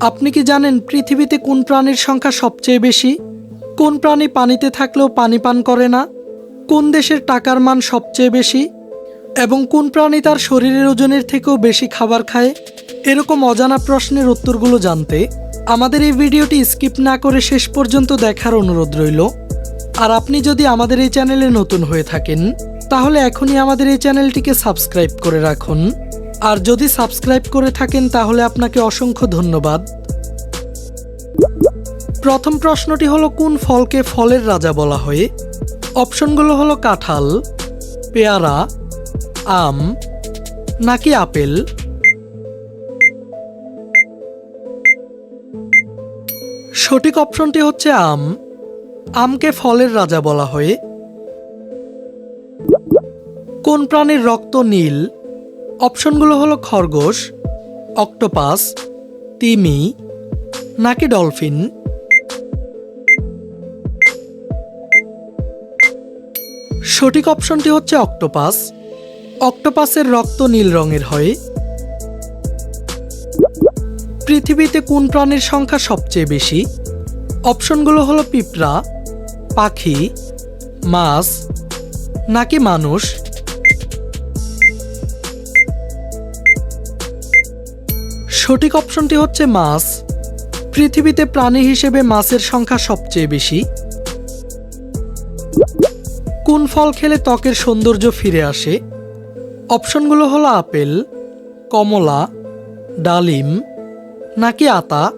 আপনি কি জানেন পৃথিবীতে কোন প্রাণীর সংখ্যা সবচেয়ে বেশি? কোন প্রাণী পানিতে থাকলেও পানি পান করে না? কোন দেশের টাকার মান সবচেয়ে বেশি? এবং কোন প্রাণী তার শরীরের ওজনের থেকেও বেশি খাবার খায়? এরকম অজানা প্রশ্নের উত্তরগুলো জানতে আমাদের এই ভিডিওটি স্কিপ না করে শেষ পর্যন্ত দেখার অনুরোধ রইল। আর আপনি যদি আমাদের এই চ্যানেলে নতুন হয়ে থাকেন, তাহলে এখনই আমাদের এই চ্যানেলটিকে সাবস্ক্রাইব করে রাখুন। আর যদি সাবস্ক্রাইব করে থাকেন তাহলে আপনাকে অসংখ্য ধন্যবাদ। প্রথম প্রশ্নটি হলো, কোন ফলকে ফলের রাজা বলা হয়? অপশনগুলো হলো, কাঁঠাল, পেয়ারা, আম, নাকি আপেল? সঠিক অপশনটি হচ্ছে আম। আমকে ফলের রাজা বলা হয়। কোন প্রাণীর রক্ত নীল? অপশনগুলো হলো খরগোশ, অক্টোপাস, তিমি, নাকি ডলফিন? সঠিক অপশনটি হচ্ছে অক্টোপাস। অক্টোপাসের রক্ত নীল রঙের হয়। পৃথিবীতে কোন প্রাণীর সংখ্যা সবচেয়ে বেশি? অপশনগুলো হলো পিঁপড়া, পাখি, মাছ, নাকি মানুষ? সঠিক অপশনটি হচ্ছে মাছ। পৃথিবীতে প্রাণী হিসেবে মাছের সংখ্যা সবচেয়ে বেশি। কোন ফল খেলে ত্বকের সৌন্দর্য ফিরে আসে? অপশনগুলো হলো আপেল, কমলা, ডালিম, নাকি আতা?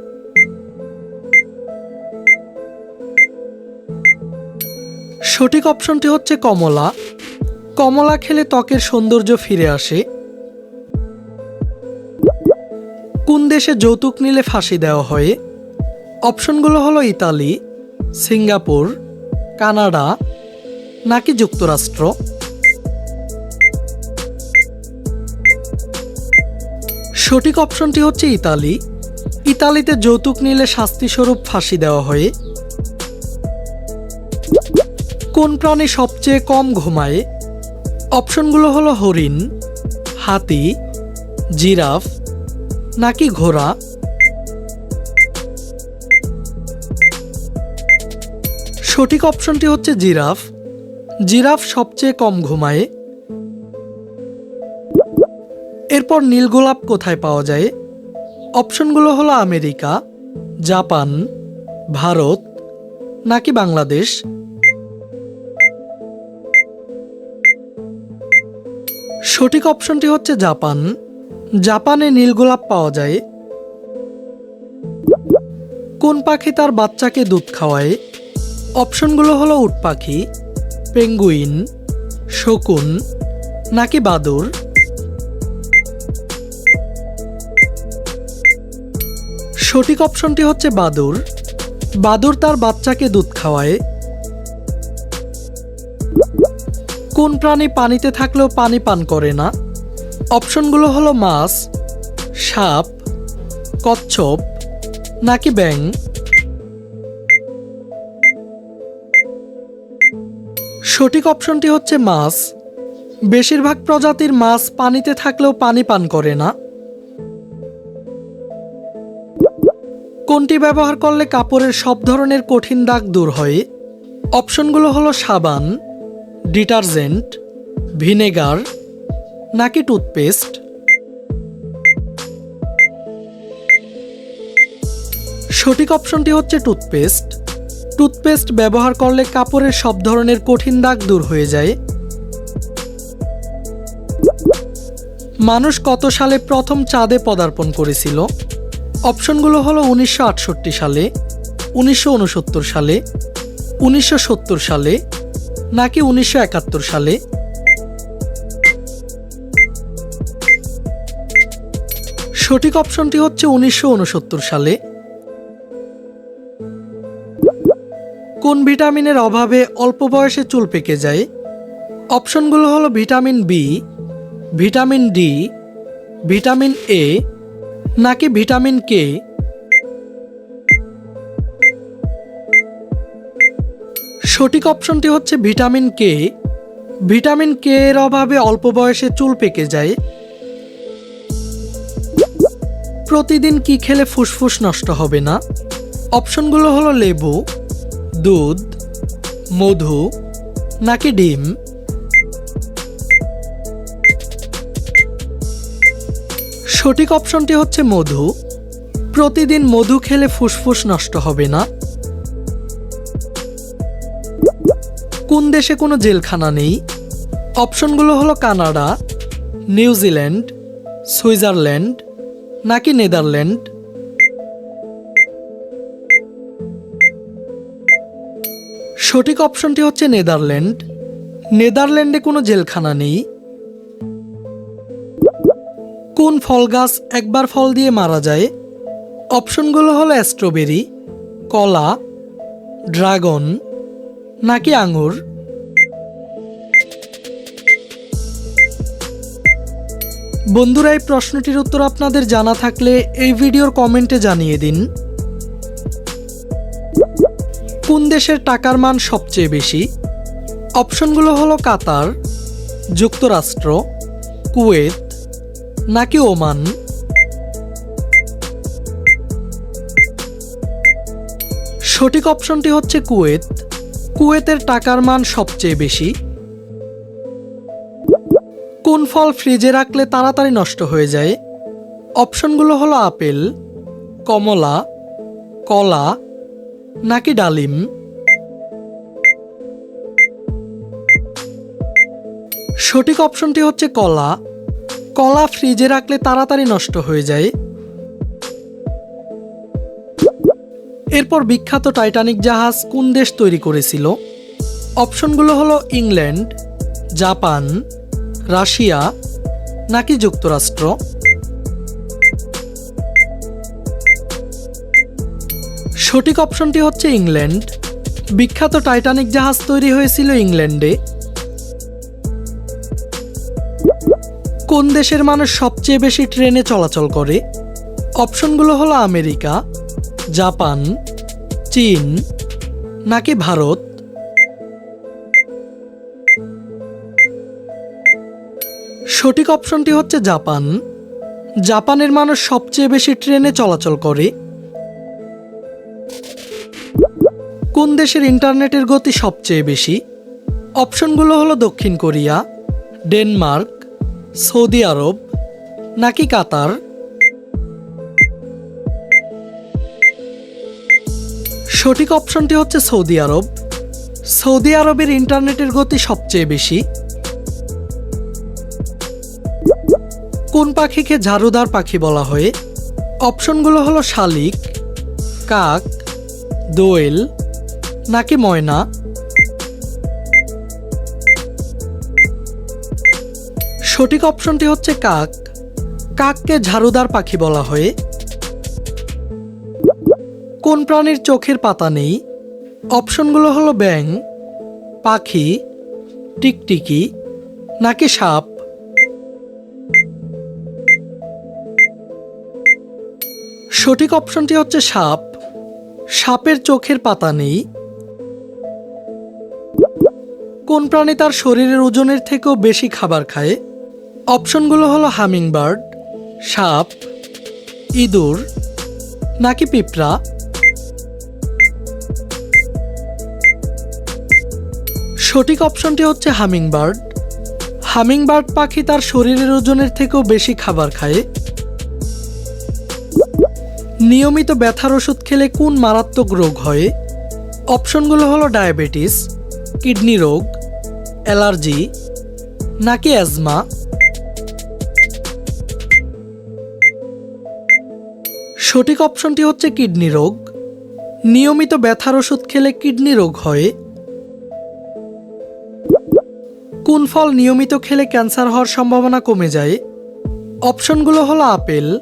সঠিক অপশনটি হচ্ছে কমলা। কমলা খেলে ত্বকের সৌন্দর্য ফিরে আসে। কোন দেশে যৌতুক নিলে ফাঁসি দেওয়া হয়? অপশনগুলো হলো ইতালি, সিঙ্গাপুর, কানাডা, নাকি যুক্তরাষ্ট্র? সঠিক অপশনটি হচ্ছে ইতালি। ইতালিতে যৌতুক নিলে শাস্তিস্বরূপ ফাঁসি দেওয়া হয়। কোন প্রাণী সবচেয়ে কম ঘুমায়? অপশনগুলো হলো হরিণ, হাতি, জিরাফ নাকি ঘোড়া? সঠিক অপশনটি হচ্ছে জিরাফ। জিরাফ সবচেয়ে কম ঘুমায়। এরপর নীল গোলাপ কোথায় পাওয়া যায়? অপশনগুলো হলো আমেরিকা, জাপান, ভারত নাকি বাংলাদেশ? সঠিক অপশনটি হচ্ছে জাপান। জাপানে নীল গোলাপ পাওয়া যায়। কোন পাখি তার বাচ্চাকে দুধ খাওয়ায়? অপশনগুলো হলো উট পাখি, পেঙ্গুইন, শকুন, নাকি বাদুর? সঠিক অপশনটি হচ্ছে বাদুর। বাদুর তার বাচ্চাকে দুধ খাওয়ায়। কোন প্রাণী পানিতে থাকলেও পানি পান করে না? অপশনগুলো হলো মাছ, সাপ, কচ্ছপ, নাকি ব্যাং সঠিক অপশনটি হচ্ছে মাছ। বেশিরভাগ প্রজাতির মাছ পানিতে থাকলেও পানি পান করে না। কোনটি ব্যবহার করলে কাপড়ের সব ধরনের কঠিন দাগ দূর হয়? অপশনগুলো হলো সাবান, ডিটারজেন্ট, ভিনেগার নাকি টুথপেস্ট? সঠিক অপশনটি হচ্ছে টুথপেস্ট। টুথপেস্ট ব্যবহার করলে কাপড়ের সব ধরনের কঠিন দাগ দূর হয়ে যায়। মানুষ কত সালে প্রথম চাঁদে পদার্পণ করেছিল? অপশনগুলো হলো উনিশশো আটষট্টি সালে, উনিশশো উনসত্তর সালে, উনিশশো সত্তর সালে, নাকি উনিশশো একাত্তর সালে? সঠিক অপশনটি হচ্ছে উনিশশো উনসত্তর সালে। কোন ভিটামিনের অভাবে অল্প বয়সে চুল পেকে যায়? অপশনগুলো হলো vitamin B vitamin D vitamin A নাকি ভিটামিন কে সঠিক অপশনটি হচ্ছে ভিটামিন কে ভিটামিন কে এর অভাবে অল্প বয়সে চুল পেকে যায়। প্রতিদিন কি খেলে ফুসফুস নষ্ট হবে না? অপশনগুলো হলো লেবু, দুধ, মধু, নাকি ডিম? সঠিক অপশনটি হচ্ছে মধু। প্রতিদিন মধু খেলে ফুসফুস নষ্ট হবে না। কোন দেশে কোনো জেলখানা নেই? অপশনগুলো হলো কানাডা, নিউজিল্যান্ড, সুইজারল্যান্ড নাকি নেদারল্যান্ড? সঠিক অপশনটি হচ্ছে নেদারল্যান্ড। নেদারল্যান্ডে কোনো জেলখানা নেই। কোন ফল গাছ একবার ফল দিয়ে মারা যায়? অপশনগুলো হলো স্ট্রবেরি কলা, ড্রাগন, নাকি আঙুর? বন্ধুরা, এই প্রশ্নটির উত্তর আপনাদের জানা থাকলে এই ভিডিওর কমেন্টে জানিয়ে দিন। কোন দেশের টাকার মান সবচেয়ে বেশি? অপশনগুলো হলো কাতার, যুক্তরাষ্ট্র, কুয়েত নাকি ওমান? সঠিক অপশনটি হচ্ছে কুয়েত। কুয়েতের টাকার মান সবচেয়ে বেশি। কোন ফল ফ্রিজে রাখলে তাড়াতাড়ি নষ্ট হয়ে যায়? অপশনগুলো হলো আপেল, কমলা, কলা, নাকি ডালিম? সঠিক অপশনটি হচ্ছে কলা। কলা ফ্রিজে রাখলে তাড়াতাড়ি নষ্ট হয়ে যায়। এরপর বিখ্যাত টাইটানিক জাহাজ কোন দেশ তৈরি করেছিল? অপশনগুলো হলো ইংল্যান্ড, জাপান রাশিয়া, নাকি যুক্তরাষ্ট্র? সঠিক অপশনটি হচ্ছে ইংল্যান্ড। বিখ্যাত টাইটানিক জাহাজ তৈরি হয়েছিল ইংল্যান্ডে। কোন দেশের মানুষ সবচেয়ে বেশি ট্রেনে চলাচল করে? অপশনগুলো হলো আমেরিকা, জাপান, চীন, নাকি ভারত? সঠিক অপশনটি হচ্ছে জাপান। জাপানের মানুষ সবচেয়ে বেশি ট্রেনে চলাচল করে। কোন দেশের ইন্টারনেটের গতি সবচেয়ে বেশি? অপশনগুলো হলো দক্ষিণ কোরিয়া, ডেনমার্ক, সৌদি আরব, নাকি কাতার? সঠিক অপশনটি হচ্ছে সৌদি আরব। সৌদি আরবের ইন্টারনেটের গতি সবচেয়ে বেশি। কোন পাখিকে ঝাড়ুদার পাখি বলা হয়? অপশনগুলো হলো শালিক, কাক, দোয়েল, নাকি ময়না? সঠিক অপশনটি হচ্ছে কাক। কাককে ঝাড়ুদার পাখি বলা হয়। কোন প্রাণীর চোখের পাতা নেই? অপশনগুলো হলো ব্যাং পাখি, টিকটিকি, নাকি সাপ? সঠিক অপশনটি হচ্ছে সাপ। সাপের চোখের পাতা নেই। কোন প্রাণী তার শরীরের ওজনের থেকেও বেশি খাবার খায়? অপশনগুলো হলো হামিংবার্ড, সাপ, ইঁদুর, নাকি পিঁপড়া? সঠিক অপশনটি হচ্ছে হামিংবার্ড। হামিংবার্ড পাখি তার শরীরের ওজনের থেকেও বেশি খাবার খায়। নিয়মিত ব্যথার ওষুধ খেলে কোন মারাত্মক রোগ হয়? অপশনগুলো হলো ডায়াবেটিস, কিডনি রোগ, অ্যালার্জি, নাকি অ্যাজমা। সঠিক অপশনটি হচ্ছে কিডনি রোগ। নিয়মিত ব্যথার ওষুধ খেলে কিডনি রোগ হয়। কোন ফল নিয়মিত খেলে ক্যান্সার হওয়ার সম্ভাবনা কমে যায়? অপশনগুলো হলো আপেল,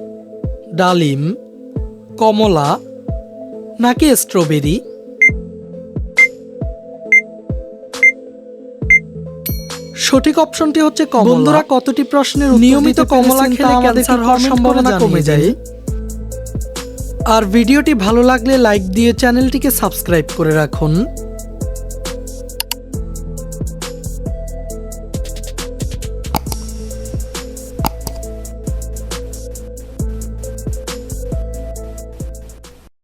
ডালিম কমলা নাকি স্ট্রবেরি? সঠিক অপশনটি হচ্ছে কমলা। বন্ধুরা কতটি প্রশ্নের নিয়মিত কমলা খেলে ক্যান্সার হওয়ার সম্ভাবনা কমে যায়। আর ভিডিওটি ভালো লাগলে লাইক দিয়ে চ্যানেলটিকে সাবস্ক্রাইব করে রাখুন।